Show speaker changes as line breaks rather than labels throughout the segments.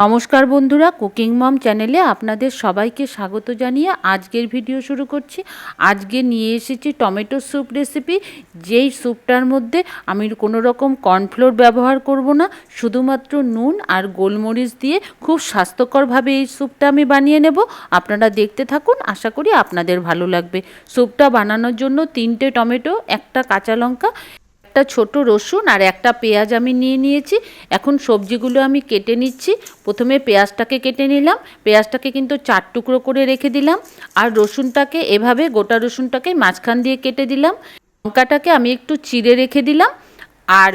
নমস্কার বন্ধুরা, কুকিং মম চ্যানেলে আপনাদের সবাইকে স্বাগত জানিয়ে আজকের ভিডিও শুরু করছি। আজকে নিয়ে এসেছি টমেটো স্যুপ রেসিপি। যেই স্যুপটার মধ্যে আমি কোনো রকম কর্নফ্লোর ব্যবহার করব না, শুধুমাত্র নুন আর গোলমরিচ দিয়ে খুব স্বাস্থ্যকরভাবে এই স্যুপটা আমি বানিয়ে নেব। আপনারা দেখতে থাকুন, আশা করি আপনাদের ভালো লাগবে। স্যুপটা বানানোর জন্য তিনটে টমেটো, একটা কাঁচা লঙ্কা একটা ছোট রসুন আর একটা পেঁয়াজ আমি নিয়ে নিয়েছি। এখন সবজিগুলো আমি কেটে নিচ্ছি। প্রথমে পেঁয়াজটাকে কেটে নিলাম। পেঁয়াজটাকে কিন্তু চার টুকরো করে রেখে দিলাম। আর রসুনটাকে এভাবে গোটা রসুনটাকে মাঝখান দিয়ে কেটে দিলাম। লঙ্কাটাকে আমি একটু চিড়ে রেখে দিলাম। আর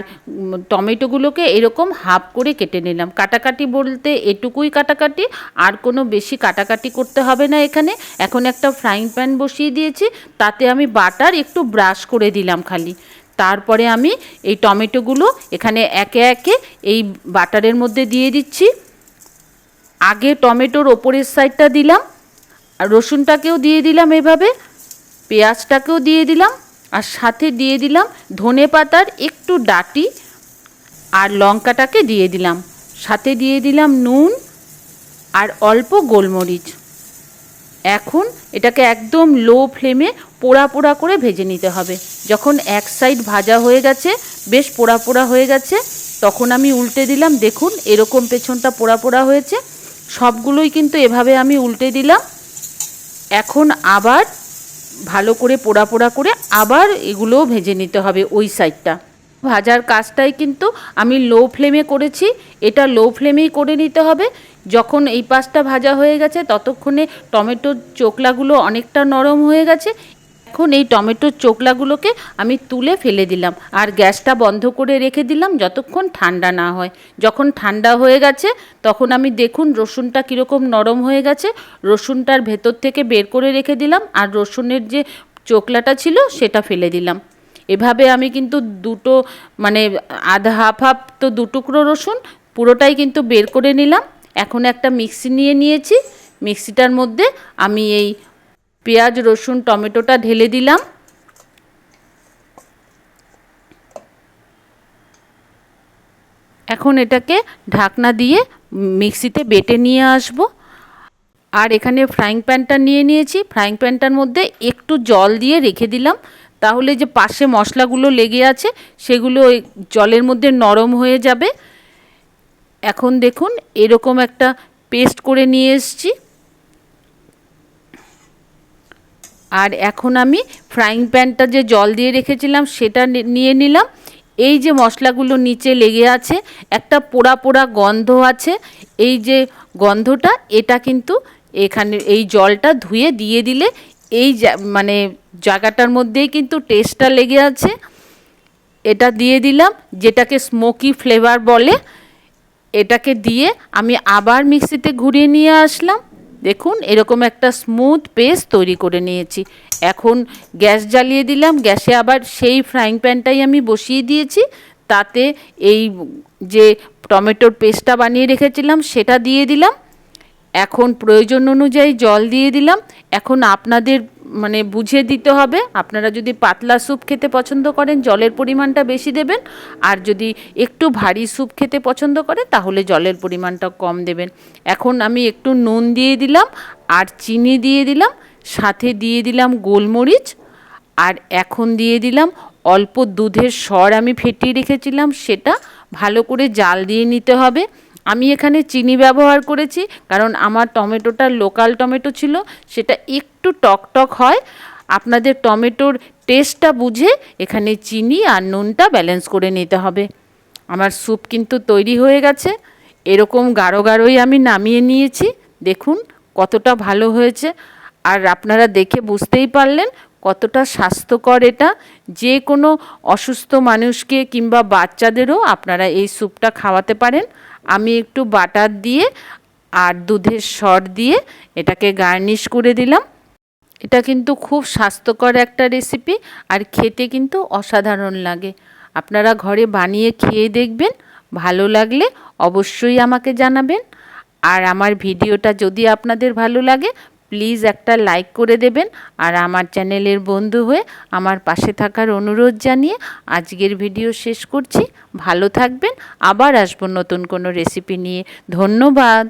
টমেটোগুলোকে এরকম হাফ করে কেটে নিলাম। কাটাকাটি বলতে এটুকুই কাটাকাটি। আর কোনো বেশি কাটাকাটি করতে হবে না এখানে। এখন একটা ফ্রাইং প্যান বসিয়ে দিয়েছি। তাতে আমি বাটার একটু ব্রাশ করে দিলাম খালি। তারপরে আমি এই টমেটোগুলো এখানে একে একে এই বাটারের মধ্যে দিয়ে দিচ্ছি। আগে টমেটোর ওপরের সাইডটা দিলাম, আর রসুনটাকেও দিয়ে দিলাম এভাবে, পেঁয়াজটাকেও দিয়ে দিলাম, আর সাথে দিয়ে দিলাম ধনে পাতার একটু ডাটি, আর লঙ্কাটাকে দিয়ে দিলাম। সাথে দিয়ে দিলাম নুন, আর অল্প গোলমরিচ। এখন এটাকে একদম লো ফ্লেমে পোড়া পোড়া করে ভেজে নিতে হবে। যখন এক সাইড ভাজা হয়ে গেছে, বেশ পোড়া পোড়া হয়ে গেছে, তখন আমি উল্টে দিলাম। দেখুন, এরকম পেছনটা পোড়া পোড়া হয়েছে। সবগুলোই কিন্তু এভাবে আমি উল্টে দিলাম। এখন আবার ভালো করে পোড়া পোড়া করে আবার এগুলোও ভেজে নিতে হবে ওই সাইডটা। ভাজার কাজটাই কিন্তু আমি লো ফ্লেমে করেছি। এটা লো ফ্লেমেই করে নিতে হবে। যখন এই পাশটা ভাজা হয়ে গেছে, ততক্ষণে টমেটোর চোকলাগুলো অনেকটা নরম হয়ে গেছে। এখন এই টমেটোর চোকলাগুলোকে আমি তুলে ফেলে দিলাম আর গ্যাসটা বন্ধ করে রেখে দিলাম যতক্ষণ ঠান্ডা না হয়। যখন ঠান্ডা হয়ে গেছে, তখন আমি দেখুন রসুনটা কীরকম নরম হয়ে গেছে। রসুনটার ভেতর থেকে বের করে রেখে দিলাম আর রসুনের যে চোকলাটা ছিল, সেটা ফেলে দিলাম। এভাবে আমি কিন্তু দুটো মানে আধা হাফ হাফ তো দু টুকরো রসুন পুরোটাই কিন্তু বের করে নিলাম। এখন একটা মিক্সি নিয়ে নিয়েছি। মিক্সিটার মধ্যে আমি এই পেঁয়াজ, রসুন, টমেটোটা ঢেলে দিলাম। এখন এটাকে ঢাকনা দিয়ে মিক্সিতে বেটে নিয়ে আসব। আর এখানে ফ্রাইং প্যানটা নিয়ে নিয়েছি। ফ্রাইং প্যানটার মধ্যে একটু জল দিয়ে রেখে দিলাম। তাহলে যে পাশে মশলাগুলো লেগে আছে, সেগুলো জলের মধ্যে নরম হয়ে যাবে। এখন দেখুন, এরকম একটা পেস্ট করে নিয়ে এসছি। আর এখন আমি ফ্রাইং প্যানটা যে জল দিয়ে রেখেছিলাম, সেটা নিয়ে নিলাম। এই যে মশলাগুলো নিচে লেগে আছে, একটা পোড়া পোড়া গন্ধ আছে। এই যে গন্ধটা, এটা কিন্তু এখানে, এই জলটা ধুয়ে দিয়ে দিলে এই মানে জায়গাটার মধ্যেই কিন্তু টেস্টটা লেগে আছে। এটা দিয়ে দিলাম, যেটাকে স্মোকি ফ্লেভার বলে, এটাকে দিয়ে আমি আবার মিক্সিতে ঘুরিয়ে নিয়ে আসলাম। দেখুন, এরকম একটা স্মুথ পেস্ট তৈরি করে নিয়েছি। এখন গ্যাস জ্বালিয়ে দিলাম, গ্যাসে আবার সেই ফ্রাইং প্যানটাই আমি বসিয়ে দিয়েছি। তাতে এই যে টমেটোর পেস্টটা বানিয়ে রেখেছিলাম, সেটা দিয়ে দিলাম। এখন প্রয়োজন অনুযায়ী জল দিয়ে দিলাম। এখন আপনাদের মানে বুঝে দিতে হবে, আপনারা যদি পাতলা স্যুপ খেতে পছন্দ করেন, জলের পরিমাণটা বেশি দেবেন। আর যদি একটু ভারী স্যুপ খেতে পছন্দ করেন, তাহলে জলের পরিমাণটা কম দেবেন। এখন আমি একটু নুন দিয়ে দিলাম, আর চিনি দিয়ে দিলাম, সাথে দিয়ে দিলাম গোলমরিচ, আর এখন দিয়ে দিলাম অল্প দুধের সর আমি ফেটিয়ে রেখেছিলাম, সেটা ভালো করে জাল দিয়ে নিতে হবে। আমি এখানে চিনি ব্যবহার করেছি, কারণ আমার টমেটোটা লোকাল টমেটো ছিল, সেটা একটু টক টক হয়। আপনাদের টমেটোর টেস্টটা বুঝে এখানে চিনি আর নুনটা ব্যালেন্স করে নিতে হবে। আমার স্যুপ কিন্তু তৈরি হয়ে গেছে, এরকম গাঢ় গাঢ়ই আমি নামিয়ে নিয়েছি। দেখুন কতটা ভালো হয়েছে, আর আপনারা দেখে বুঝতেই পারলেন কতটা স্বাস্থ্যকর এটা। যে কোনো অসুস্থ মানুষকে কিংবা বাচ্চাদেরও আপনারা এই স্যুপটা খাওয়াতে পারেন। আমি একটু বাটার দিয়ে আর দুধের সর দিয়ে এটাকে গার্নিশ করে দিলাম। এটা কিন্তু খুব স্বাস্থ্যকর একটা রেসিপি আর খেতে কিন্তু অসাধারণ লাগে। আপনারা ঘরে বানিয়ে খেয়ে দেখবেন, ভালো লাগলে অবশ্যই আমাকে জানাবেন। আর আমার ভিডিওটা যদি আপনাদের ভালো লাগে প্লিজ একটা লাইক করে দেবেন আর আমার চ্যানেলের বন্ধু হয়ে আমার পাশে থাকার অনুরোধ জানিয়ে আজকের ভিডিও শেষ করছি। ভালো থাকবেন। আবার আসব নতুন কোনো রেসিপি নিয়ে। ধন্যবাদ।